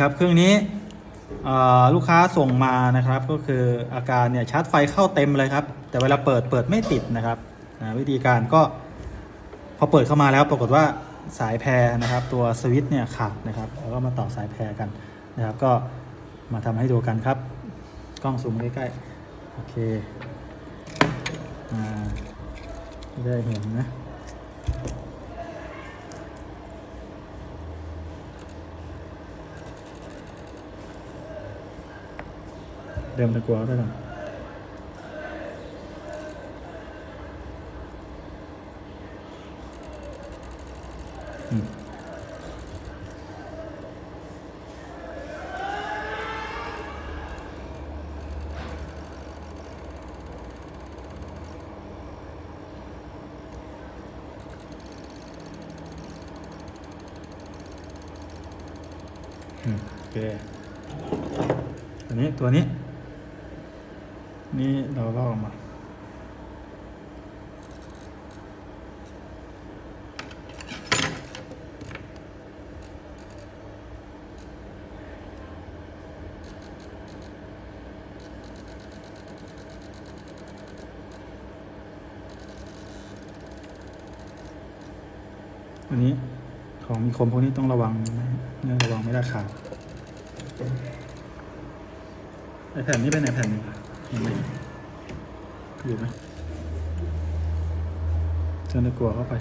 ครับเครื่องนี้ลูกค้าส่งมานะครับก็คืออาการเนี่ยชาร์จไฟเข้าเต็มเลยครับ แต่เวลาเปิดเปิดไม่ติดนะครับวิธีการก็พอเปิดเข้ามาแล้วปรากฏว่าสายแพรนะครับ ตัวสวิตช์เนี่ยขาดนะครับแล้วก็มาต่อสายแพรกันนะครับ ก็มาทำให้ดูกันครับ กล้องซูมใกล้ๆโอเคอ่าได้เห็นนะ เดิมตะกัวด้วยกันอืมอืมโอเค ตัวนี้ ตัวนี้ นี่เราลอกมาอันนี้ของมีคมพวกนี้ต้องระวังนะเนี่ยระวังไม่ได้ขาดไอแผ่นนี้เป็นไอแผ่นหนึ่งเห็นไหม อยู่ไหมเจนตะกัวเข้าไป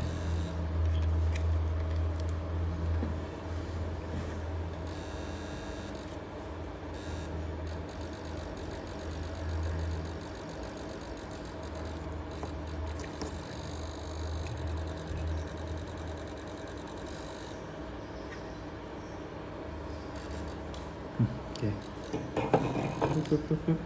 โอเคปึ๊บปึ๊บปึ๊บปึ๊บ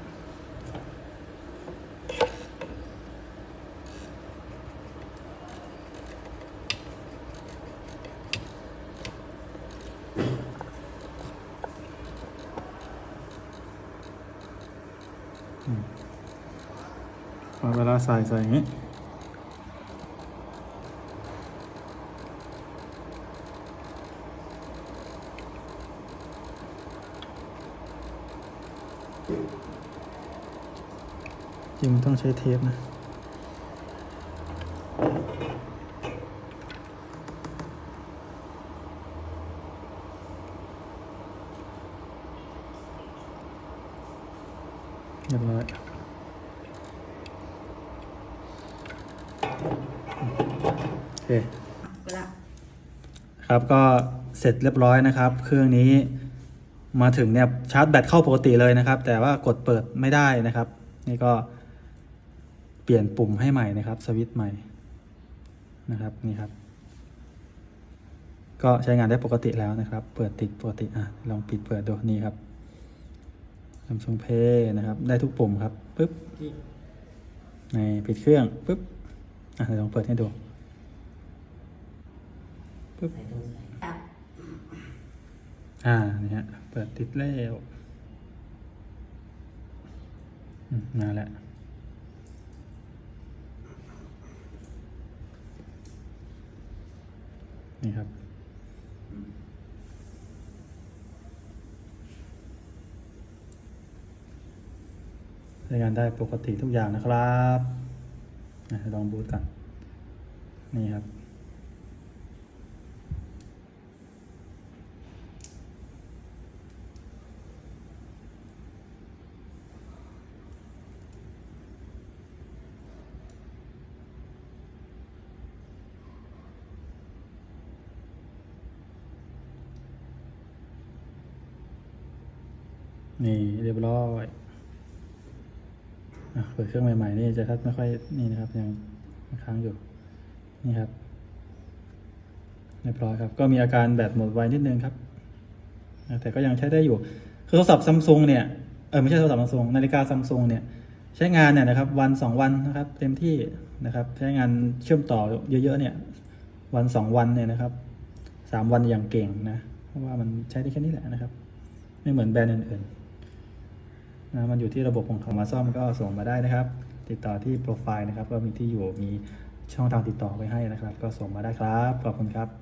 อืมพอ เวลาใส่ใส่อย่างนี้จริงต้องใช้เทปนะเรียบร้อยโอเค ก็ละครับก็เสร็จเรียบร้อยนะครับ เครื่องนี้มาถึงเนี่ยชาร์จแบตเข้าปกติเลยนะครับ แต่ว่ากดเปิดไม่ได้นะครับ นี่ก็เปลี่ยนปุ่มให้ใหม่นะครับ สวิตช์ใหม่นะครับนี่ครับ ก็ใช้งานได้ปกติแล้วนะครับ เปิดติดปกติอะลองปิดเปิดดูนี่ครับ Samsung Pay นะครับ ได้ทุกปุ่มครับปึ๊บในปิดเครื่องปึ๊บอะเดี๋ยวลองเปิดให้ดู ปึ๊บอ่าเนี่ฮะเปิดติดแล้วมาแล้วนี่ครับ ใช้งานได้ปกติทุกอย่างนะครับอะลองบูตกัน นี่ครับ นี่เรียบร้อยเปิดเครื่องใหม่ ๆ นี่จะทัดไม่ค่อยนี่นะครับยังค้างอยู่นี่ครับเรียบร้อยครับ ก็มีอาการแบตหมดไวนิดนึงครับ แต่ก็ยังใช้ได้อยู่ คือโทรศัพท์ซัมซุงเนี่ยเออไม่ใช่โทรศัพท์ซัมซุงนาฬิกาซัมซุงเนี่ยใช้งานเนี่ยนะครับ วันสองวันนะครับ เต็มที่นะครับ ใช้งานเชื่อมต่อเยอะๆเนี่ยวันสองวันเนี่ยนะครับสามวันอย่างเก่งนะ เพราะว่ามันใช้ได้แค่นี้แหละนะครับ ไม่เหมือนแบรนด์อื่นๆ นะมันอยู่ที่ระบบของเขามาซ่อมก็ส่งมาได้นะครับ ติดต่อที่โปรไฟล์นะครับก็มีที่อยู่มีช่องทางติดต่อไว้ให้นะครับ ก็ส่งมาได้ครับขอบคุณครับ